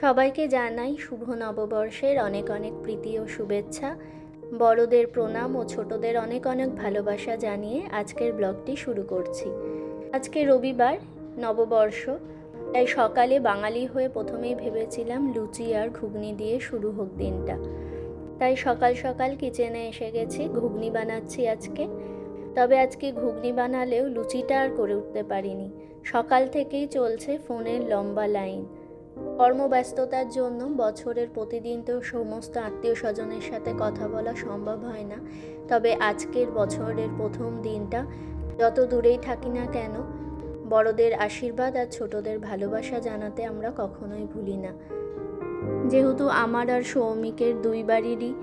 সবাইকে জানাই শুভ নববর্ষের অনেক অনেক প্রীতি ও শুভেচ্ছা। বড়দের প্রণাম ও ছোটদের অনেক অনেক ভালোবাসা জানিয়ে আজকের ব্লগটি শুরু করছি। আজকে রবিবার, নববর্ষ। তাই সকালে বাঙালি হয়ে প্রথমেই ভেবেছিলাম লুচি আর ঘুগনি দিয়ে শুরু হোক দিনটা। তাই সকাল সকাল কিচেনে এসে গেছি, ঘুগনি বানাচ্ছি আজকে। তবে আজকে ঘুগনি বানালেও লুচিটা আর করে উঠতে পারিনি। সকাল থেকেই চলছে ফোনের লম্বা লাইন। কর্মব্যস্ততার জন্য বছরের প্রতিদিন তো সমস্ত আত্মীয় স্বজনের সাথে কথা বলা সম্ভব হয় না। তবে আজকের বছরের প্রথম দিনটা যত দূরেই থাকি না কেন, বড়দের আশীর্বাদ আর ছোটদের ভালোবাসা জানাতে আমরা কখনোই ভুলি না। যেহেতু আমার আর সৌমিকের দুই বাড়িরই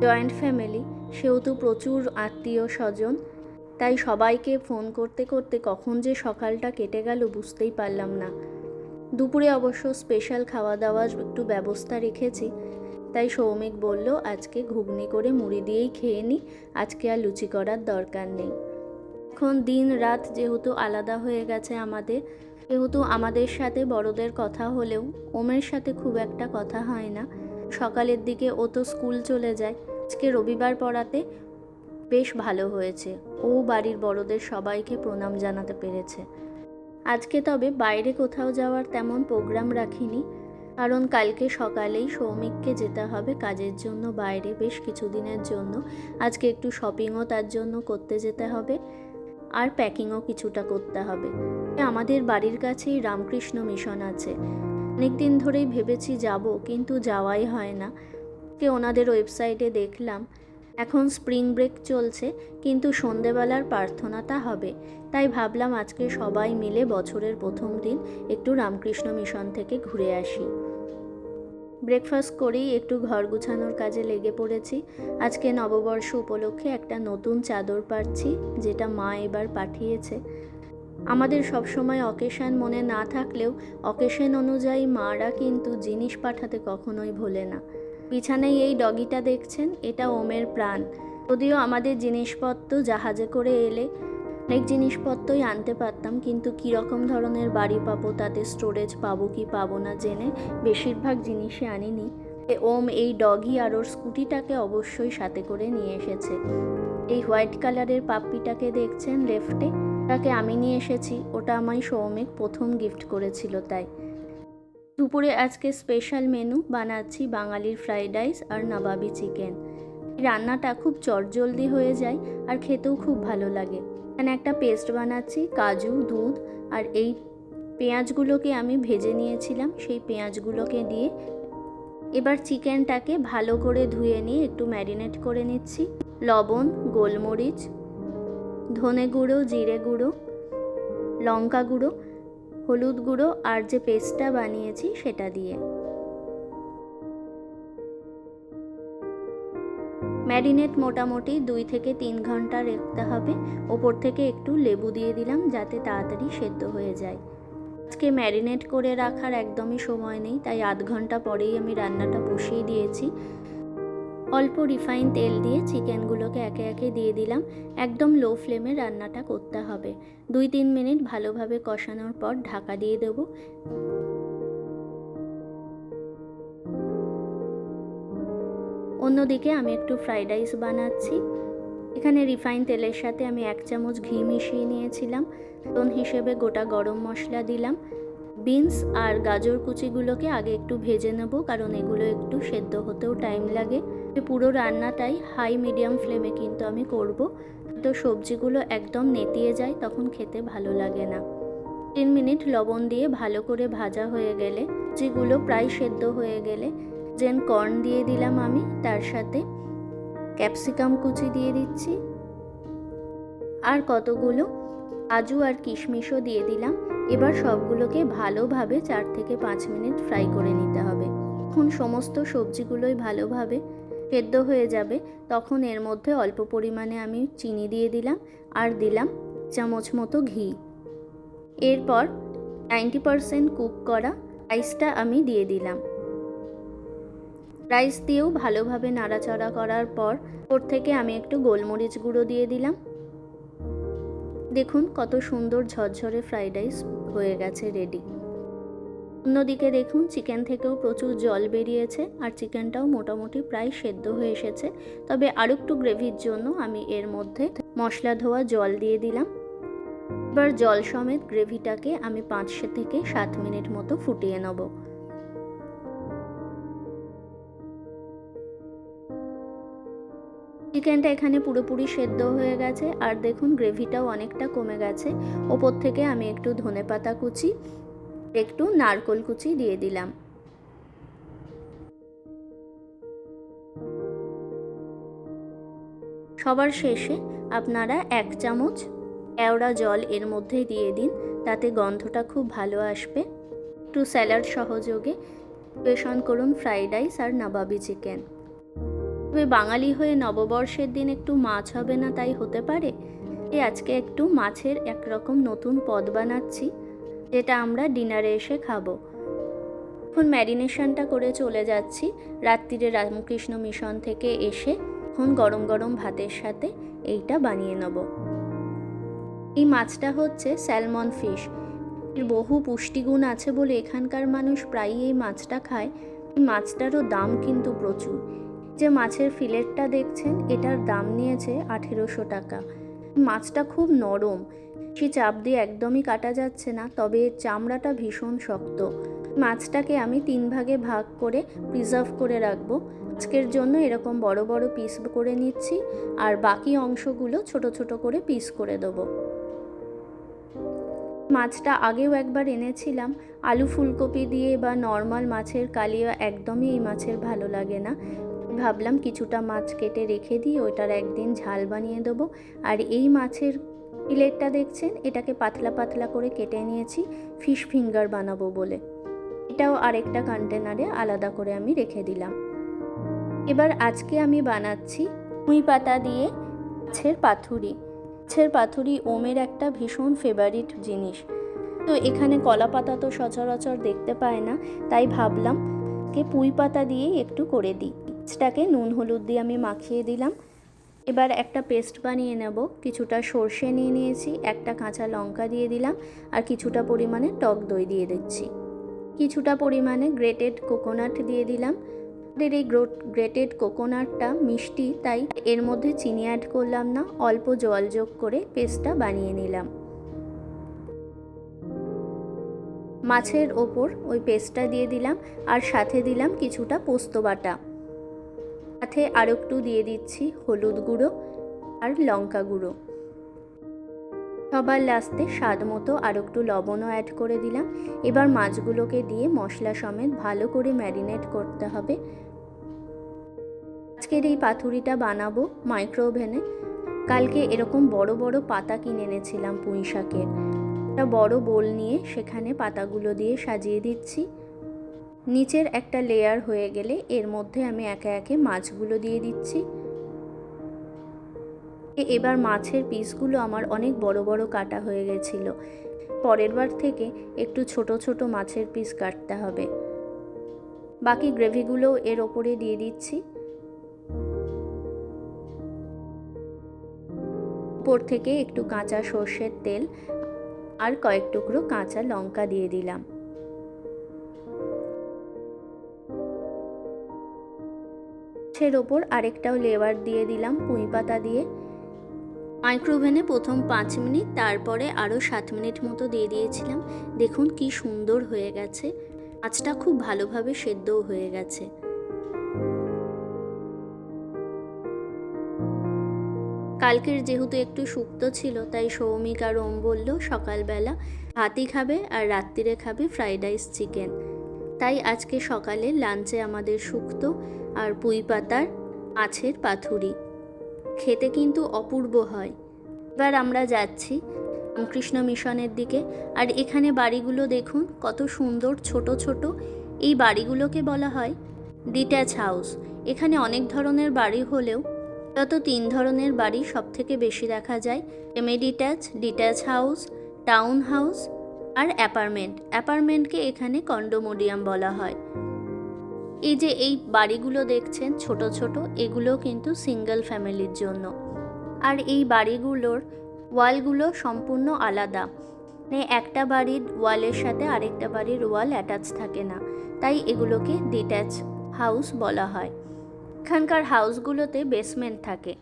জয়েন্ট ফ্যামিলি, সেহেতু প্রচুর আত্মীয় স্বজন তাই সবাইকে ফোন করতে করতে কখন যে সকালটা কেটে গেল বুঝতেই পারলাম না। দুপুরে অবশ্য স্পেশাল খাওয়া দাওয়ার একটু ব্যবস্থা রেখেছি, তাই সৌমিক বলল, আজকে ঘুগনি করে মুড়ি দিয়েই খেয়ে নিই আজকে আর লুচি করার দরকার নেই। এখন দিন রাত যেহেতু আলাদা হয়ে গেছে আমাদের, যেহেতু আমাদের সাথে বড়দের কথা হলেও ওমের সাথে খুব একটা কথা হয় না। সকালের দিকে ও তো স্কুল চলে যায়, আজকে রবিবার পড়াতে বেশ ভালো হয়েছে। ও বাড়ির বড়দের সবাইকে প্রণাম জানাতে পেরেছে। আজকে তবে বাইরে কোথাও যাওয়ার তেমন প্রোগ্রাম রাখিনি, কারণ কালকে সকালেই সৌমিককে যেতে হবে কাজের জন্য, বাইরে বেশ কিছুদিনের জন্য। আজকে একটু শপিংও তার জন্য করতে যেতে হবে, আর প্যাকিংও কিছুটা করতে হবে। আমাদের বাড়ির কাছেই রামকৃষ্ণ মিশন আছে। অনেক দিন ধরেই ভেবেছি যাব, কিন্তু যাওয়াই হয় না। কে ওনাদের ওয়েবসাইটে দেখলাম এখন স্প্রিং ব্রেক চলছে, কিন্তু সন্ধেবেলার প্রার্থনাটা হবে। তাই ভাবলাম আজকে সবাই মিলে বছরের প্রথম দিন একটু রামকৃষ্ণ মিশন থেকে ঘুরে আসি। ব্রেকফাস্ট করেই একটু ঘর গুছানোর কাজে লেগে পড়েছি। আজকে নববর্ষ উপলক্ষে একটা নতুন চাদর পাচ্ছি যেটা মা এবার পাঠিয়েছে। আমাদের সবসময় অকেশন মনে না থাকলেও অকেশন অনুযায়ী মারা কিন্তু জিনিস পাঠাতে কখনোই ভোলে না। বিছানায় এই ডগিটা দেখছেন, এটা ওমের প্রাণ। যদিও আমাদের জিনিসপত্র জাহাজে করে এলে অনেক জিনিসপত্রই আনতে পারতাম, কিন্তু কীরকম ধরনের বাড়ি পাবো তাতে স্টোরেজ পাবো কি পাবো না জেনে বেশিরভাগ জিনিসই আনিনি। ওম এই ডগি আর ওর স্কুটিটাকে অবশ্যই সাথে করে নিয়ে এসেছে। এই হোয়াইট কালারের পাপ্পিটাকে দেখছেন লেফটে? তাকে আমি নিয়ে এসেছি, ওটা আমায় সৌমিক প্রথম গিফট করেছিল তাই। দুপুরে আজকে স্পেশাল মেনু বানাচ্ছি বাঙালির ফ্রাইড রাইস আর নবাবি চিকেন রান্নাটা খুব চটজলদি হয়ে যায় আর খেতেও খুব ভালো লাগে। এখানে একটা পেস্ট বানাচ্ছি, কাজু, দুধ আর এই পেঁয়াজগুলোকে আমি ভেজে নিয়েছিলাম, সেই পেঁয়াজগুলোকে দিয়ে। এবার চিকেনটাকে ভালো করে ধুয়ে নিয়ে একটু ম্যারিনেট করে নিচ্ছি। লবণ, গোলমরিচ, ধনে গুঁড়ো, জিরে গুঁড়ো, লঙ্কা গুঁড়ো হলুদ গুঁড়ো আর যে পেস্টটা বানিয়েছি সেটা দিয়ে। ম্যারিনেট মোটামুটি দুই থেকে তিন ঘণ্টা রাখতে হবে। ওপর থেকে একটু লেবু দিয়ে দিলাম যাতে তাড়াতাড়ি সেদ্ধ হয়ে যায়। আজকে ম্যারিনেট করে রাখার একদমই সময় নেই, তাই আধ ঘণ্টা পরেই আমি রান্নাটা বসিয়ে দিয়েছি। অল্প রিফাইন তেল দিয়ে চিকেনগুলোকে একে একে দিয়ে দিলাম। একদম লো ফ্লেমে রান্নাটা করতে হবে। দুই তিন মিনিট ভালোভাবে কষানোর পর ঢাকা দিয়ে দেব। অন্যদিকে আমি একটু ফ্রাইড রাইস বানাচ্ছি। এখানে রিফাইন তেলের সাথে আমি এক চামচ ঘি মিশিয়ে নিয়েছিলাম। তোন হিসেবে গোটা গরম মশলা দিলাম। বিনস আর গাজর কুচিগুলোকে আগে একটু ভেজে নেব, কারণ এগুলো একটু সেদ্ধ হতেও টাইম লাগে। পুরো রান্নাটাই হাই মিডিয়াম ফ্লেমে কিন্তু আমি করব। তো সবজিগুলো একদম নেতিয়ে যায়, তখন খেতে ভালো লাগে না। তিন মিনিট লবণ দিয়ে ভালো করে ভাজা হয়ে গেলে, সবজিগুলো প্রায় সেদ্ধ হয়ে গেলে, যেন কর্ন দিয়ে দিলাম আমি, তার সাথে ক্যাপসিকাম কুচি দিয়ে দিচ্ছি। আর কতগুলো কাজু আর কিশমিশও দিয়ে দিলাম। এবার সবগুলোকে ভালোভাবে চার থেকে পাঁচ মিনিট ফ্রাই করে নিতে হবে। এখন সমস্ত সবজিগুলোই ভালোভাবে সেদ্ধ হয়ে যাবে, তখন এর মধ্যে অল্প পরিমাণে আমি চিনি দিয়ে দিলাম আর দিলাম চামচ মতো ঘি। এরপর নাইনটি পারসেন্ট কুক করা রাইসটা আমি দিয়ে দিলাম। রাইস দিয়েও ভালোভাবে নাড়াচাড়া করার পর ওর থেকে আমি একটু গোলমরিচ গুঁড়ো দিয়ে দিলাম। দেখুন কত সুন্দর ঝরঝরে ফ্রাইড রাইস হয়ে গেছে রেডি। অন্যদিকে দেখুন, চিকেন থেকেও প্রচুর জল বেরিয়েছে আর চিকেনটাও মোটামুটি প্রায় সেদ্ধ হয়ে এসেছে। তবে আরও একটু গ্রেভির জন্য আমি এর মধ্যে মশলা ধোয়া জল দিয়ে দিলাম। এবার জল সমেত গ্রেভিটাকে আমি পাঁচ থেকে সাত মিনিট মতো ফুটিয়ে নেব। চিকেনটা এখানে পুরোপুরি সেদ্ধ হয়ে গেছে। আর দেখুন, গ্রেভিটাও অনেকটা কমে গেছে। ওপর থেকে আমি একটু ধনে পাতা কুচি একটু নারকোল কুচি দিয়ে দিলাম। সবার শেষে আপনারা এক চামচ কেওড়া জল এর মধ্যে দিয়ে দিন, তাতে গন্ধটা খুব ভালো আসবে। একটু স্যালাড সহযোগে পরিবেশন করুন ফ্রাইড রাইস আর নবাবি চিকেন। তবে বাঙালি হয়ে নববর্ষের দিন একটু মাছ হবে না তাই হতে পারে? আজকে একটু মাছের একরকম নতুন পদ বানাচ্ছি। যেটা আমরা ডিনারে এসে খাব। এখন ম্যারিনেশনটা করে চলে যাচ্ছি। রাত্রিরে রামকৃষ্ণ মিশন থেকে এসে এখন গরম গরম ভাতের সাথে এইটা বানিয়ে নেব। এই মাছটা হচ্ছে স্যালমন ফিশ। বহু পুষ্টিগুণ আছে বলে এখানকার মানুষ প্রায়ই এই মাছটা খায়। এই মাছটারও দাম কিন্তু প্রচুর। যে মাছের ফিলেটটা দেখছেন, এটার দাম নিয়েছে আঠেরোশো টাকা। মাছটা খুব নরম। সে চাপ দিয়ে একদমই কাটা যাচ্ছে না, তবে চামড়াটা ভীষণ শক্ত। মাছটাকে আমি তিন ভাগে ভাগ করে প্রিজার্ভ করে রাখব। আজকের জন্য এরকম বড় বড় পিস করে নিচ্ছি, আর বাকি অংশগুলো ছোট ছোট করে পিস করে দেবো। মাছটা আগেও একবার এনেছিলাম, আলু ফুলকপি দিয়ে বা নর্মাল মাছের কালিয়া একদমই এই মাছের ভালো লাগে না। ভাবলাম কিছুটা মাছ কেটে রেখে দিই ওইটার একদিন ঝাল বানিয়ে দেবো, আর এই মাছের প্লেটটা দেখছেন? এটাকে পাতলা পাতলা করে কেটে নিয়েছি, ফিশ ফিঙ্গার বানাবো বলে। এটাও আরেকটা কন্টেনারে আলাদা করে আমি রেখে দিলাম। এবার আজকে আমি বানাচ্ছি মুই পাতা দিয়ে মাছের পাথুরি। মাছের পাথুরি ওমের একটা ভীষণ ফেভারিট জিনিস। তো এখানে কলা পাতা তো সচরাচর দেখতে পায় না, তাই ভাবলাম কে পুঁই পাতা দিয়েই একটু করে দিই। মাছটাকে নুন হলুদ দিয়ে আমি মাখিয়ে দিলাম। এবার একটা পেস্ট বানিয়ে নেব। কিছুটা সর্ষে নিয়ে নিয়েছি, একটা কাঁচা লঙ্কা দিয়ে দিলাম আর কিছুটা পরিমাণে টক দই দিয়ে দিচ্ছি। কিছুটা পরিমাণে গ্রেটেড কোকোনাট দিয়ে দিলাম। আমাদের এই গ্রেটেড কোকোনাটটা মিষ্টি, তাই এর মধ্যে চিনি অ্যাড করলাম না, অল্প জল যোগ করে পেস্টটা বানিয়ে নিলাম। মাছের ওপর ওই পেস্টটা দিয়ে দিলাম আর সাথে দিলাম কিছুটা পোস্ত বাটা। সাথে আর একটু দিয়ে দিচ্ছি হলুদ গুঁড়ো আর লঙ্কা গুঁড়ো। সবার লাস্টে স্বাদ মতো আর একটু লবণও অ্যাড করে দিলাম। এবার মাছগুলোকে দিয়ে মশলা সমেত ভালো করে ম্যারিনেট করতে হবে। আজকের এই পাথুরিটা বানাবো মাইক্রো ওভেনে কালকে এরকম বড় বড় পাতা কিনে এনেছিলাম পুঁই শাকের একটা বড় বোল নিয়ে সেখানে পাতাগুলো দিয়ে সাজিয়ে দিচ্ছি। নিচের একটা লেয়ার হয়ে গেলে এর মধ্যে আমি একে একে মাছগুলো দিয়ে দিচ্ছি। এবার মাছের পিসগুলো আমার অনেক বড় বড় কাটা হয়ে গেছিল। পরের বার থেকে একটু ছোট ছোট মাছের পিস কাটতে হবে। বাকি গ্রেভিগুলোও এর ওপরে দিয়ে দিচ্ছি। উপর থেকে একটু কাঁচা সর্ষের তেল আর কয়েক টুকরো কাঁচা লঙ্কা দিয়ে দিলাম। মাছের ওপর আরেকটাও লেবার দিয়ে দিলাম পুঁই পাতা দিয়ে। মাইক্রোওভেনে প্রথম পাঁচ মিনিট, তারপরে আরও সাত মিনিট মতো দিয়ে দিয়েছিলাম। দেখুন কি সুন্দর হয়ে গেছে। মাছটা খুব ভালোভাবে সেদ্ধও হয়ে গেছে। কালকের যেহেতু একটু শুক্তো ছিল, তাই সৌমিক আর ওম বলল, সকালবেলা ভাতই খাবে আর রাত্রিরে খাবে ফ্রাইড রাইস চিকেন। তাই আজকে সকালে লাঞ্চে আমাদের শুক্তো আর পুঁই পাতার মাছের পাথুরি। খেতে কিন্তু অপূর্ব হয়। এবার আমরা যাচ্ছি রামকৃষ্ণ মিশনের দিকে। আর এখানে বাড়িগুলো দেখুন, কত সুন্দর ছোট ছোট। এই বাড়িগুলোকে বলা হয় ডিট্যাচ হাউস এখানে অনেক ধরনের বাড়ি হলেও যত তিন ধরনের বাড়ি সব থেকে বেশি দেখা যায়। Semi detach detach house town house আর অ্যাপার্টমেন্ট। অ্যাপার্টমেন্টকে এখানে কন্ডোমোডিয়াম বলা হয়। এই যে এই বাড়িগুলো দেখছেন, ছোট ছোট এগুলো কিন্তু সিঙ্গেল ফ্যামিলির জন্য। আর এই বাড়িগুলোর ওয়ালগুলো সম্পূর্ণ আলাদা। মানে একটা বাড়ির ওয়ালের সাথে আরেকটা বাড়ির ওয়াল অ্যাটাচ থাকে না। তাই এগুলোকে ডিট্যাচ হাউস বলা হয়। এখানকার হাউসগুলোতে বেসমেন্ট থাকে।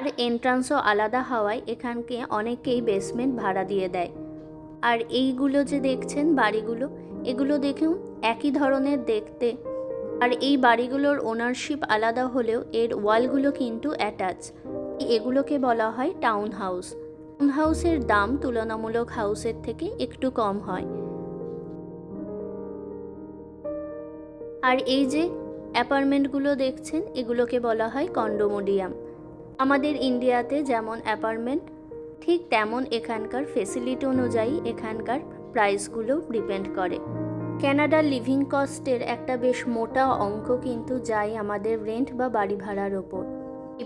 আর এন্ট্রান্সও আলাদা হওয়ায় এখানকে অনেকেই বেসমেন্ট ভাড়া দিয়ে দেয়। আর এইগুলো যে দেখছেন বাড়িগুলো, এগুলো দেখুন একই ধরনের দেখতে। আর এই বাড়িগুলোর ওনারশিপ আলাদা হলেও এর ওয়ালগুলো কিন্তু অ্যাটাচ এগুলোকে বলা হয় টাউন হাউস টাউন হাউসের দাম তুলনামূলক হাউসের থেকে একটু কম হয়। আর এই যে অ্যাপার্টমেন্টগুলো দেখছেন, এগুলোকে বলা হয় কন্ডোমোডিয়াম আমাদের ইন্ডিয়াতে যেমন অ্যাপার্টমেন্ট ঠিক তেমন এখানকার ফেসিলিটি অনুযায়ী এখানকার প্রাইসগুলো ডিপেন্ড করে। ক্যানাডার লিভিং কস্টের একটা বেশ মোটা অঙ্ক কিন্তু যায় আমাদের রেন্ট বা বাড়ি ভাড়ার ওপর।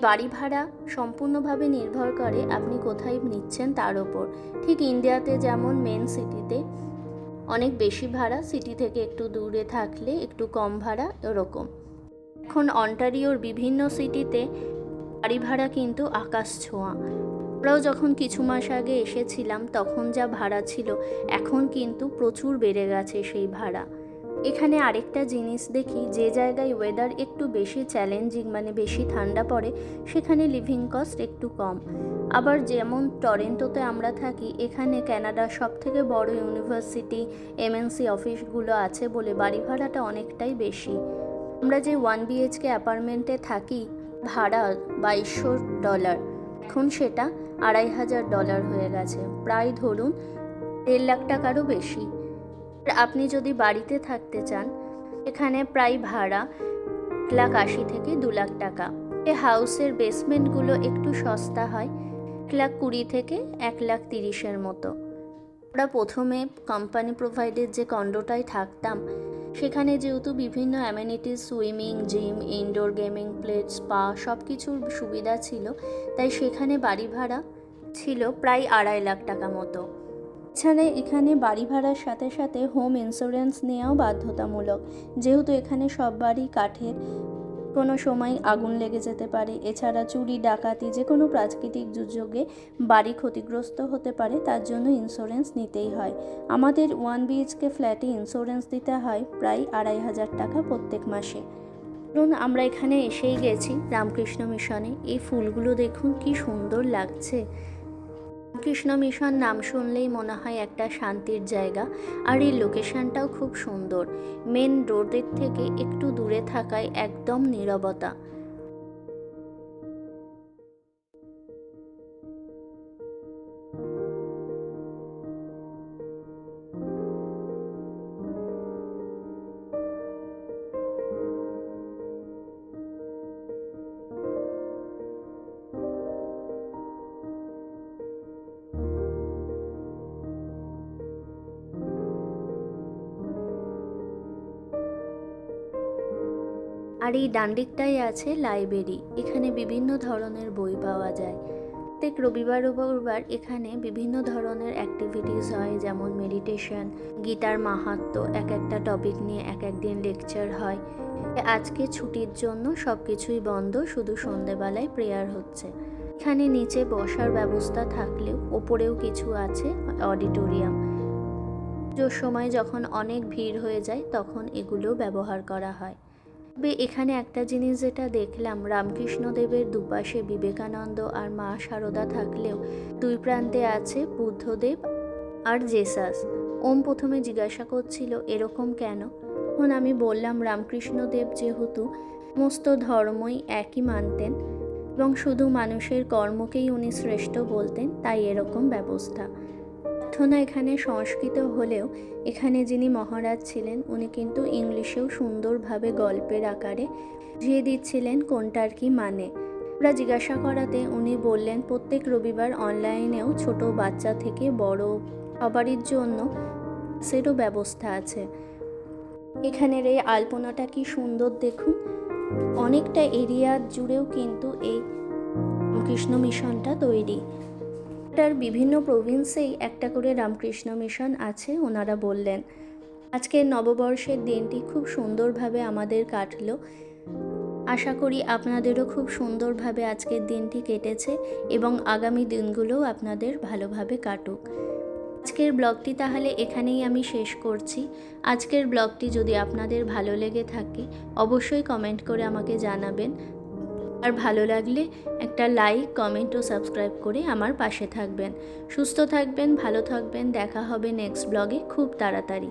বাড়ি ভাড়া সম্পূর্ণভাবে নির্ভর করে আপনি কোথায় নিচ্ছেন তার ওপর। ঠিক ইন্ডিয়াতে যেমন মেন সিটিতে অনেক বেশি ভাড়া, সিটি থেকে একটু দূরে থাকলে একটু কম ভাড়া, এরকম। এখন অন্টারিওর বিভিন্ন সিটিতে বাড়ি ভাড়া কিন্তু আকাশ ছোঁয়া। আমরাও যখন কিছু মাস আগে এসেছিলাম, তখন যা ভাড়া ছিল, এখন কিন্তু প্রচুর বেড়ে গেছে সেই ভাড়া। এখানে আরেকটা জিনিস দেখি, যে জায়গায় ওয়েদার একটু বেশি চ্যালেঞ্জিং মানে বেশি ঠান্ডা পড়ে, সেখানে লিভিং কস্ট একটু কম। আবার যেমন টরেন্টোতে আমরা থাকি, এখানে ক্যানাডার সব থেকে বড় ইউনিভার্সিটি এমএনসি অফিসগুলো আছে বলে বাড়ি ভাড়াটা অনেকটাই বেশি। আমরা যে ওয়ান বিএইচকে অ্যাপার্টমেন্টে থাকি, ভাড়া বাইশশো ডলার এখন সেটা আড়াই হাজার ডলার হয়ে গেছে। প্রায় ধরুন দেড় লাখ টাকারও বেশি। আপনি যদি বাড়িতে থাকতে চান, এখানে প্রায় ভাড়া এক লাখ আশি থেকে দু লাখ টাকা। এ হাউসের বেসমেন্টগুলো একটু সস্তা হয়, এক লাখ কুড়ি থেকে এক লাখ তিরিশের মতো। আমরা প্রথমে কোম্পানি প্রোভাইডেড যে কন্ডোটায় থাকতাম, সেখানে যেহেতু বিভিন্ন amenities swimming gym indoor gaming plate spa সব কিছুর সুবিধা ছিল, তাই সেখানে বাড়ি ভাড়া ছিল প্রায় আড়াই লাখ টাকা মতো। এছাড়া এখানে বাড়ি ভাড়ার সাথে সাথে হোম ইন্স্যুরেন্স নেওয়াও বাধ্যতামূলক, যেহেতু এখানে সব বাড়ি কাঠের কোনো সময় আগুন লেগে যেতে পারে। এছাড়া চুরি, ডাকাতি যে কোনো প্রাকৃতিক দুর্যোগে বাড়ি ক্ষতিগ্রস্ত হতে পারে, তার জন্য ইন্স্যুরেন্স নিতেই হয়। আমাদের ওয়ান বিএইচকে ফ্ল্যাটে ইন্স্যুরেন্স দিতে হয় প্রায় আড়াই হাজার টাকা প্রত্যেক মাসে। ধরুন আমরা এখানে এসেই গেছি রামকৃষ্ণ মিশনে। এই ফুলগুলো দেখুন কি সুন্দর লাগছে। রামকৃষ্ণ মিশন নাম শুনলেই মনে হয় একটা শান্তির জায়গা। আর এই লোকেশনটাও খুব সুন্দর। মেন রোডের থেকে একটু দূরে থাকায় একদম নীরবতা। আর এই ডান্ডিকটাই আছে লাইব্রেরি। এখানে বিভিন্ন ধরনের বই পাওয়া যায়। প্রত্যেক রবিবার রবিবার এখানে বিভিন্ন ধরনের অ্যাক্টিভিটিস হয়, যেমন মেডিটেশন গীতার মাহাত্ম্য এক একটা টপিক নিয়ে এক একদিন লেকচার হয়। আজকে ছুটির জন্য সব কিছুই বন্ধ, শুধু সন্ধেবেলায় প্রেয়ার হচ্ছে। এখানে নিচে বসার ব্যবস্থা থাকলেও ওপরেও কিছু আছে অডিটোরিয়াম পুজোর সময় যখন অনেক ভিড় হয়ে যায়, তখন এগুলো ব্যবহার করা হয়। তবে এখানে একটা জিনিস যেটা দেখলাম, রামকৃষ্ণদেবের দুপাশে বিবেকানন্দ আর মা সারদা থাকলেও দুই প্রান্তে আছে বুদ্ধদেব আর জেসাস। ওম প্রথমে জিজ্ঞাসা করছিল, এরকম কেন? তখন আমি বললাম, রামকৃষ্ণদেব যেহেতু সমস্ত ধর্মই একই মানতেন এবং শুধু মানুষের কর্মকেই উনি শ্রেষ্ঠ বলতেন, তাই এরকম ব্যবস্থা। প্রার্থনা এখানে সংস্কৃত হলেও এখানে যিনি মহারাজ ছিলেন, উনি কিন্তু ইংলিশেও সুন্দরভাবে গল্পের আকারে বুঝিয়ে দিচ্ছিলেন কোনটার কি মানে। আমরা জিজ্ঞাসা করাতে উনি বললেন, প্রত্যেক রবিবার অনলাইনেও ছোট বাচ্চা থেকে বড় সবারই জন্য সেরও ব্যবস্থা আছে। এখানের এই আলপনাটা কি সুন্দর দেখুন। অনেকটা এরিয়া জুড়েও কিন্তু এই কৃষ্ণ মিশনটা তৈরি। তার বিভিন্ন প্রভিন্সেই একটা করে রামকৃষ্ণ মিশন আছে, ওনারা বললেন। আজকের নববর্ষের দিনটি খুব সুন্দরভাবে আমাদের কাটলো। আশা করি আপনাদেরও খুব সুন্দরভাবে আজকের দিনটি কেটেছে এবং আগামী দিনগুলোও আপনাদের ভালোভাবে কাটুক। আজকের ব্লগটি তাহলে এখানেই আমি শেষ করছি। আজকের ব্লগটি যদি আপনাদের ভালো লেগে থাকে, অবশ্যই কমেন্ট করে আমাকে জানাবেন। আর ভালো লাগলে একটা লাইক কমেন্ট ও সাবস্ক্রাইব করে আমার পাশে থাকবেন। সুস্থ থাকবেন, ভালো থাকবেন, দেখা হবে নেক্সট ব্লগে খুব তাড়াতাড়ি।